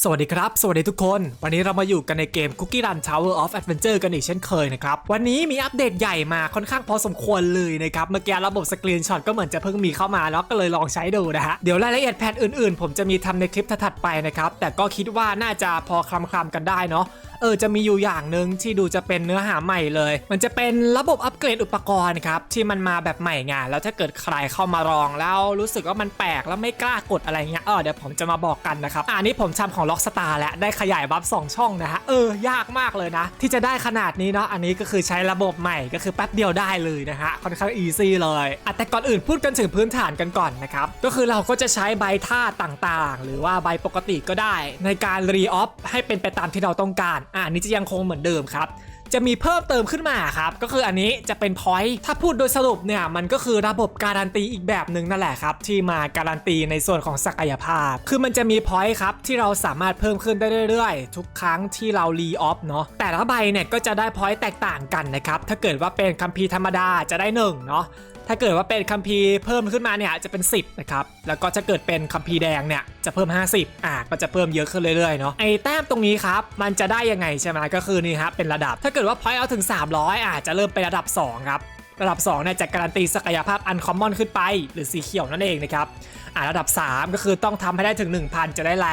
สวัสดีครับ สวัสดีทุกคน วันนี้เรามาอยู่กันในเกม Cookie Run Tower of Adventure กันอีกเช่นเคยนะครับ วันนี้มีอัปเดตใหญ่มาค่อนข้างพอสมควรเลยนะครับ เมื่อกี้ระบบสกรีนช็อตก็เหมือนจะเพิ่งมีเข้ามาแล้วก็เลยลองใช้ดูนะฮะ เดี๋ยวรายละเอียดแพทอื่นๆ ผมจะมีทำในคลิปถัดไปนะครับ แต่ก็คิดว่าน่าจะพอคลำๆกันได้เนาะ เออจะมีอยู่อย่างหนึ่งที่ดูจะเป็นเนื้อหาใหม่เลย มันจะเป็นระบบอัปเกรดอุปกรณ์ครับที่มันมาแบบใหม่ไงแล้วถ้าเกิดใครเข้ามาลองแล้วรู้สึกว่ามันแปลกแล้วไม่กล้ากดอะไรเงี้ยเออเดี๋ยวผมจะมาบอกกันนะครับอันนี้ผมทำของ Rockstar แล้วได้ขยายบัฟ2ช่องนะฮะเออยากมากเลยนะ ที่จะได้ขนาดนี้เนาะอันนี้ก็คือใช้ระบบใหม่ก็คือแป๊บเดียวได้เลยนะฮะค่อนข้างอีซี่เลยอะแต่ก่อนอื่นพูดกันถึงพื้นฐานกันก่อนนะครับก็คือเราก็จะใช้ใบท่าต่างๆ หรือว่าใบปกติก็ได้ ในการรีออฟให้เป็นไปตามที่เราต้องการอันนี้จะยังคงเหมือนเดิมครับจะมีเพิ่มเติมขึ้นมาครับก็คืออันนี้จะเป็นพอยต์ถ้าพูดโดยสรุปเนี่ยมันก็คือระบบการันตีอีกแบบหนึ่งนั่นแหละครับ ที่มาการันตีในส่วนของศักยภาพ คือมันจะมีพอยต์ครับที่เราสามารถเพิ่มขึ้นได้เรื่อยๆ ทุกครั้งที่เรารีออฟเนาะแต่ละใบเนี่ยก็จะได้พอยต์แตกต่างกันนะครับถ้าเกิดว่าเป็นคัมภีร์ธรรมดาจะได้1เนาะ ถ้าเกิดว่าเป็นคัมภีร์เพิ่มขึ้นมาเนี่ยจะเป็น 10นะครับแล้วก็จะเกิดเป็นคัมภีร์แดงเนี่ยจะเพิ่ม 50อะก็จะเพิ่มเยอะขึ้นเรื่อยๆเนาะไอ้แต้มตรงนี้ครับมันจะได้ยังไงใช่ไหมก็คือนี่ครับเป็นระดับ ถ้าเกิดว่าพอยต์เอาถึง 300อะจะเริ่มเป็นระดับ 2 ครับระดับ2เนี่ยจะการันตีศักยภาพอันคอมมอนขึ้นไป หรือสีเขียวนั่นเองนะครับอะระดับ 3 ก็คือต้องทำให้ได้ถึง 1,000 จะได้แล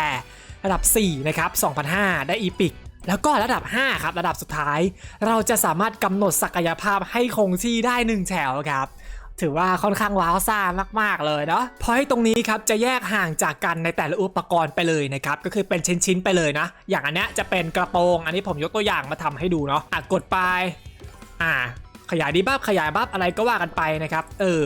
ระดับ4นะครับ2,500ได้อีพิกแล้วก็ระดับ 5 ครับ ระดับสุดท้าย เราจะสามารถกำหนดศักยภาพให้คงที่ได้ 1 แถวครับ ถือว่าค่อนข้างว้าวซ่ามาก ๆ เลยเนาะพอยตรงนี้ครับจะแยกห่างจากกันในแต่ละอุปกรณ์ไปเลยนะครับก็คือเป็นชิ้น ๆ ไปเลยนะ อย่างอันเนี้ยจะเป็นกระโปรง อันนี้ผมยกตัวอย่างมาทำให้ดูเนาะอะกดไปอ่าขยายดีบ้าขยายบ้าอะไรก็ว่ากันไปนะครับ เออ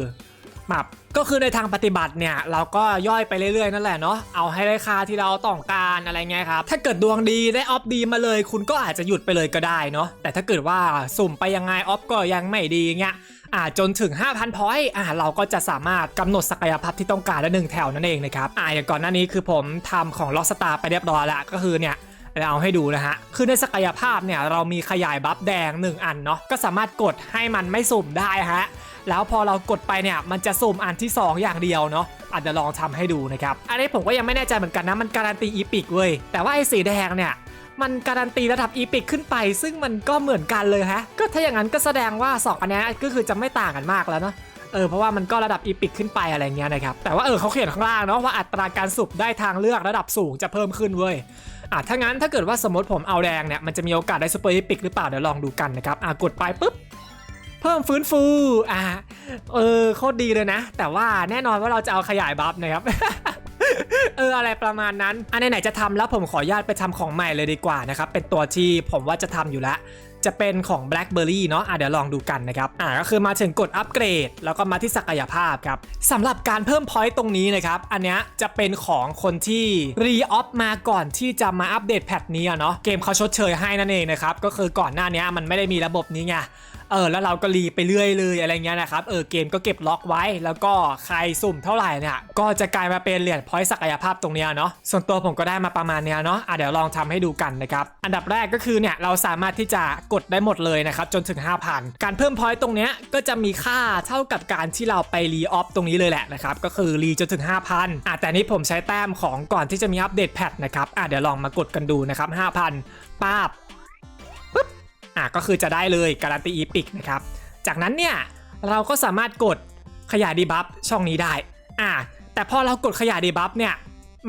มับก็คือในทางปฏิบัติเนี่ยเราก็ย่อยไปเรื่อยๆนั่นแหละเนาะเอาให้ได้ค่าที่เราต้องการอะไรเงี้ยครับถ้าเกิดดวงดีได้ออฟดีมาเลย คุณก็อาจจะหยุดไปเลยก็ได้เนาะแต่ถ้าเกิดว่าสุ่มไปยังไงออฟก็ยังไม่ดีเงี้ยอ่าจนถึง 5,000พอยต์อ่าเราก็จะสามารถกำหนดศักยภาพที่ต้องการได้หนึ่งแถวนั่นเองนะครับอ่าอย่างก่อนหน้านี้คือผมทำของล็อกสตาร์ไปเรียบร้อยแล้วก็คือเนี่ย เราเอาให้ดูนะฮะ คือในศักยภาพเนี่ยเรามีขยายบัฟแดง 1 อันเนาะ ก็สามารถกดให้มันไม่สุ่มได้ฮะ แล้วพอเรากดไปเนี่ยมันจะสุ่มอันที่ 2 อย่างเดียวเนาะอาจจะลองทำให้ดูนะครับ อันนี้ผมก็ยังไม่แน่ใจเหมือนกันนะ มันการันตีอีพิกเว้ย แต่ว่าไอ้สีแดงเนี่ยมันการันตีระดับอีพิกขึ้นไป ซึ่งมันก็เหมือนกันเลยฮะ ก็ถ้าอย่างนั้นก็แสดงว่า 2 อันนี้ก็คือจะไม่ต่างกันมากแล้วเนาะเออเพราะว่ามันก็ระดับอีพิกขึ้นไปอะไรเงี้ยนะครับ แต่ว่าเออเขาเขียนข้างล่างเนาะว่าอัตราการสุบได้ทางเลือกระดับสูงจะเพิ่มขึ้นเว้ย อะถ้างั้นถ้าเกิดว่าสมมติผมเอาแดงเนี่ยมันจะมีโอกาสได้ซูเปอร์อีพิกหรือเปล่าเดี๋ยวลองดูกันนะครับอะกดไปปุ๊บเพิ่มฟื้นฟูอะเออโคตรดีเลยนะ แต่ว่าแน่นอนว่าเราจะเอาขยายบัฟนะครับเอออะไรประมาณนั้น อันไหนๆจะทำแล้วผมขออนุญาตไปทำของใหม่เลยดีกว่านะครับ เป็นตัวที่ผมว่าจะทำอยู่แล้ว จะเป็นของ Blackberry เนาะอะเดี๋ยวลองดูกันนะครับอะก็คือมาถึงกดอัปเกรด แล้วก็มาที่ศักยภาพครับสำหรับการเพิ่มพอยต์ตรงนี้นะครับ อันเนี้ยจะเป็นของคนที่รีออฟมาก่อนที่จะมาอัปเดตแพทนี้เนาะเกมเขาชดเชยให้นั่นเองนะครับก็คือก่อนหน้านี้มันไม่ได้มีระบบนี้ไง เออแล้วเราก็รีไปเรื่อยเลยอะไรเงี้ยนะครับเออเกมก็เก็บล็อกไว้ แล้วก็ใครสุ่มเท่าไหร่เนี่ยก็จะกลายมาเป็นเหรียญพอยต์ศักยภาพตรงเนี้ยเนาะส่วนตัวผมก็ได้มาประมาณเนี้ยเนาะอะเดี๋ยวลองทำให้ดูกันนะครับอันดับแรกก็คือเนี่ยเราสามารถที่จะกดได้หมดเลยนะครับจนถึง 5,000 การเพิ่มพอยต์ตรงเนี้ยก็จะมีค่าเท่ากับการที่เราไปรีออฟตรงนี้เลยแหละนะครับก็คือรีจนถึง 5,000อะแต่นี้ผมใช้แต้มของก่อนที่จะมีอัปเดตแพทนะครับอะเดี๋ยวลองมากดกันดูนะครับ5,000ป้าบ อะก็คือจะได้เลยการันตีอีพิกนะครับ จากนั้นเนี่ยเราก็สามารถกดขยายดีบัฟช่องนี้ได้ อะแต่พอเรากดขยายดีบัฟเนี่ย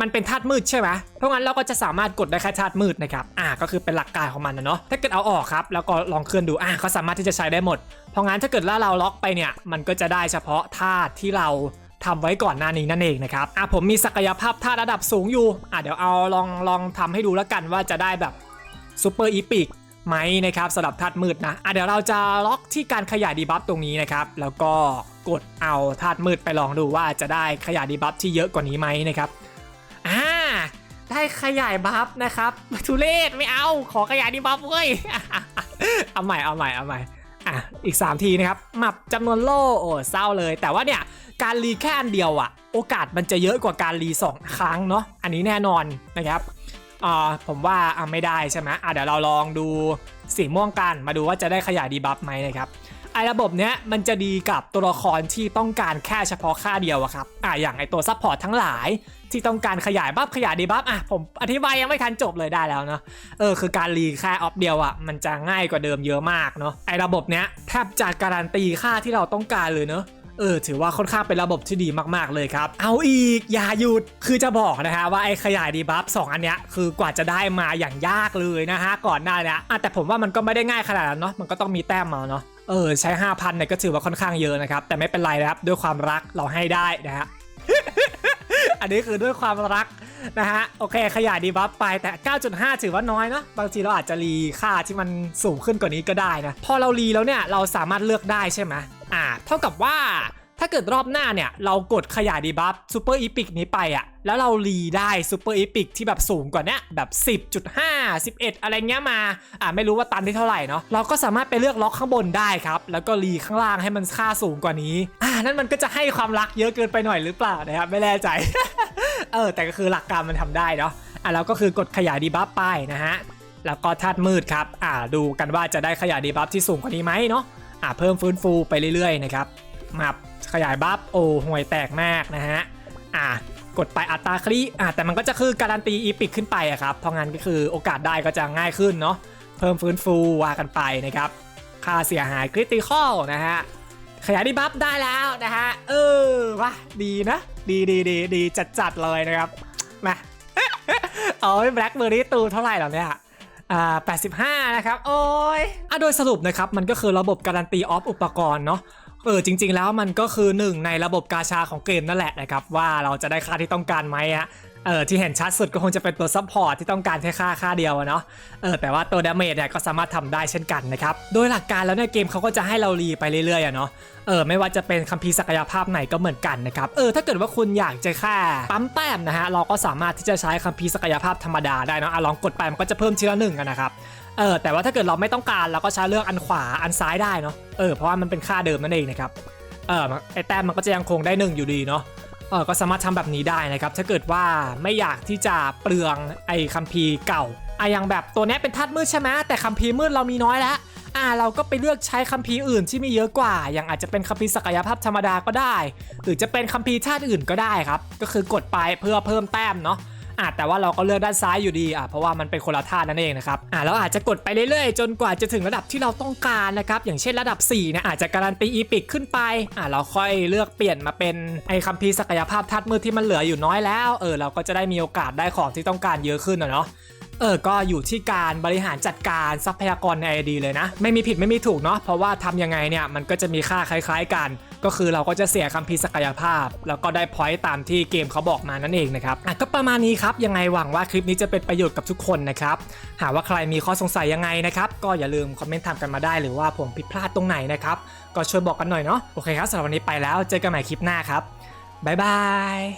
มันเป็นธาตุมืดใช่ไหมเพราะงั้นเราก็จะสามารถกดได้แค่ธาตุมืดนะครับ อะก็คือเป็นหลักการของมันนะเนาะ ถ้าเกิดเอาออกครับ แล้วก็ลองเคลื่อนดู อะก็สามารถที่จะใช้ได้หมด เพราะงั้นถ้าเกิดว่าเราล็อกไปเนี่ย มันก็จะได้เฉพาะธาตุที่เราทำไว้ก่อนหน้านี้นั่นเองนะครับ อะผมมีศักยภาพธาตุระดับสูงอยู่ อะเดี๋ยวเอาลองลองทำให้ดูแล้วกันว่าจะได้แบบซูเปอร์อีพิก ไหมนะครับสำหรับธาตุมืดนะอะเดี๋ยวเราจะล็อกที่การขยายดีบัฟตรงนี้นะครับ แล้วก็กดเอาธาตุมืดไปลองดูว่าจะได้ขยายดีบัฟที่เยอะกว่านี้ไหมนะครับอ่าได้ขยายบัฟนะครับทุเรศไม่เอาขอขยายดีบัฟเว้ยเอาใหม่เอาใหม่เอาใหม่อะอีก 3 ทีนะครับมับจำนวนโล่โอ้เศร้าเลย แต่ว่าเนี่ยการรีแค่อันเดียวอะโอกาสมันจะเยอะกว่าการรีสองครั้งเนาะอันนี้แน่นอนนะครับ อ่าผมว่าอ่าไม่ได้ใช่ไหมอ่าเดี๋ยวเราลองดูสีม่วงกันมาดูว่าจะได้ขยายดีบัฟไหมนะครับไอ้ระบบเนี้ยมันจะดีกับตัวละครที่ต้องการแค่เฉพาะค่าเดียวอะครับอะอย่างไอตัวซัพพอร์ตทั้งหลายที่ต้องการขยายบัฟขยายดีบัฟอะผมอธิบายยังไม่ทันจบเลยได้แล้วเนาะเออคือการรีแค่ออฟเดียวอะมันจะง่ายกว่าเดิมเยอะมากเนาะไอ้ระบบเนี้ยแทบจะการันตีค่าที่เราต้องการเลยเนาะ เออถือว่าค่อนข้างเป็นระบบที่ดีมากๆเลยครับ เอาอีกอย่าหยุดคือจะบอกนะฮะว่าไอ้ขยายดีบัฟสองอันเนี้ยคือกว่าจะได้มาอย่างยากเลยนะฮะก่อนหน้านี้อะแต่ผมว่ามันก็ไม่ได้ง่ายขนาดนั้นเนาะมันก็ต้องมีแต้มมาเนาะเออใช้ 5,000เนี่ยก็ถือว่าค่อนข้างเยอะนะครับ แต่ไม่เป็นไรนะครับด้วยความรักเราให้ได้นะฮะอันนี้คือด้วยความรักนะฮะโอเคขยายดีบัฟไปแต่ 9.5 ถือว่าน้อยเนาะบางทีเราอาจจะรีค่าที่มันสูงขึ้นกว่านี้ก็ได้นะ พอเรารีแล้วเนี่ยเราสามารถเลือกได้ใช่ไหม อ่า เท่ากับว่าถ้าเกิดรอบหน้าเนี่ย เรากดขยายดีบัฟซูเปอร์อีพิกนี้ไปอะ่ะ แล้วเรารีได้ซูเปอร์อีพิกที่แบบสูงกว่านี้แบบ 10.5 11 อะไรเงี้ยมา อ่าไม่รู้ว่าตันที่เท่าไหร่เนาะเราก็สามารถไปเลือกล็อกข้างบนได้ครับ แล้วก็รีข้างล่างให้มันค่าสูงกว่านี้ อ่า นั่นมันก็จะให้ความรักเยอะเกินไปหน่อยหรือเปล่านะครับไม่แน่ใจ เออ แต่ก็คือหลักการมันทำได้เนาะอะแล้วก็คือกดขยายดีบัฟไปนะฮะแล้วก็ธาตุมืดครับ อ่าดูกันว่าจะได้ขยายดีบัฟที่สูงกว่านี้ไหมเนาะ อ่าเพิ่มฟื้นฟูไปเรื่อยๆนะครับมาขยายบัฟโอ้ห่วยแตกมากนะฮะอ่ากดไปอัตราคลีอ่าแต่มันก็จะคือการันตีอีพิกขึ้นไปอะครับเพราะงั้นก็คือโอกาสได้ก็จะง่ายขึ้นเนาะเพิ่มฟื้นฟูว่ากันไปนะครับค่าเสียหายคริติคอลนะฮะขยายดีบัฟได้แล้วนะฮะเออว่ะดีนะดีดีดีดีจัดจัดๆเลยนะครับมาเอาแบล็คเบอร์รี่ตูเท่าไหร่แล้วเนี่ย อ่า85 นะครับ โอ้ยอะโดยสรุปนะครับ มันก็คือระบบการันตีออฟอุปกรณ์เนาะเออจริง ๆ แล้วมันก็คือหนึ่งในระบบกาชาของเกมนั่นแหละนะครับว่าเราจะได้ค่าที่ต้องการไหมฮะ เออที่เห็นชัดสุดก็คงจะเป็นตัวซัพพอร์ตที่ต้องการแค่ค่าค่าเดียวเนาะเออแต่ว่าตัวดาเมจเนี่ยก็สามารถทำได้เช่นกันนะครับโดยหลักการแล้วเนี่ยเกมเขาก็จะให้เรารีไปเรื่อยๆอะเนาะเออไม่ว่าจะเป็นคัมภีร์ศักยภาพไหนก็เหมือนกันนะครับเออถ้าเกิดว่าคุณอยากจะค่ปั๊มแต้มนะฮะเราก็สามารถที่จะใช้คัมภีร์ศักยภาพธรรมดาได้เนอะอะลองกดไปมันก็จะเพิ่มทีละหนึ่งนนะครับเออแต่ว่าถ้าเกิดเราไม่ต้องการเราก็ใช้เลือกอันขวาอันซ้ายได้เนาะเออเพราะว่ามันเป็นค่าเดิมนั่นเองนะครับเออไอแต้มมันก็จะยังคงได้หนึ่งอยู่ดีเนาะ เออก็สามารถทำแบบนี้ได้นะครับ ถ้าเกิดว่าไม่อยากที่จะเปลืองไอ้คัมภีร์เก่าอะอย่างแบบตัวนี้เป็นธาตุมืดใช่ไหมแต่คัมภีร์มืดเรามีน้อยแล้วอ่าเราก็ไปเลือกใช้คัมภีร์อื่นที่มีเยอะกว่า อย่างอาจจะเป็นคัมภีร์ศักยภาพธรรมดาก็ได้ หรือจะเป็นคัมภีร์ธาตุอื่นก็ได้ครับ ก็คือกดไปเพื่อเพิ่มแต้มเนาะ อะแต่ว่าเราก็เลือกด้านซ้ายอยู่ดีอะเพราะว่ามันเป็นคนละท่านั่นเองนะครับอะแล้วอาจจะกดไปเรื่อยๆ จนกว่าจะถึงระดับที่เราต้องการนะครับอย่างเช่นระดับ4เนี่ยอาจจะการันตีอีพิกขึ้นไปอะเราค่อยเลือกเปลี่ยนมาเป็นไอคัมภีร์ศักยภาพทัดมือที่มันเหลืออยู่น้อยแล้วเออเราก็จะได้มีโอกาสได้ของที่ต้องการเยอะขึ้นอะเนาะเออ ก็อยู่ที่การบริหารจัดการทรัพยากรใน ID เลยนะ ไม่มีผิดไม่มีถูกเนาะ เพราะว่าทำยังไงเนี่ย มันก็จะมีค่าคล้ายๆกัน ก็คือเราก็จะเสียคัมภีร์ศักยภาพ แล้วก็ได้พอยต์ตามที่เกมเขาบอกมานั่นเองนะครับอะก็ประมาณนี้ครับยังไงหวังว่าคลิปนี้จะเป็นประโยชน์กับทุกคนนะครับหากว่าใครมีข้อสงสัยยังไงนะครับก็อย่าลืมคอมเมนต์ถามกันมาได้หรือว่าผมผิดพลาดตรงไหนนะครับก็ช่วยบอกกันหน่อยเนาะโอเคครับสำหรับวันนี้ไปแล้วเจอกันใหม่คลิปหน้าครับบ๊ายบาย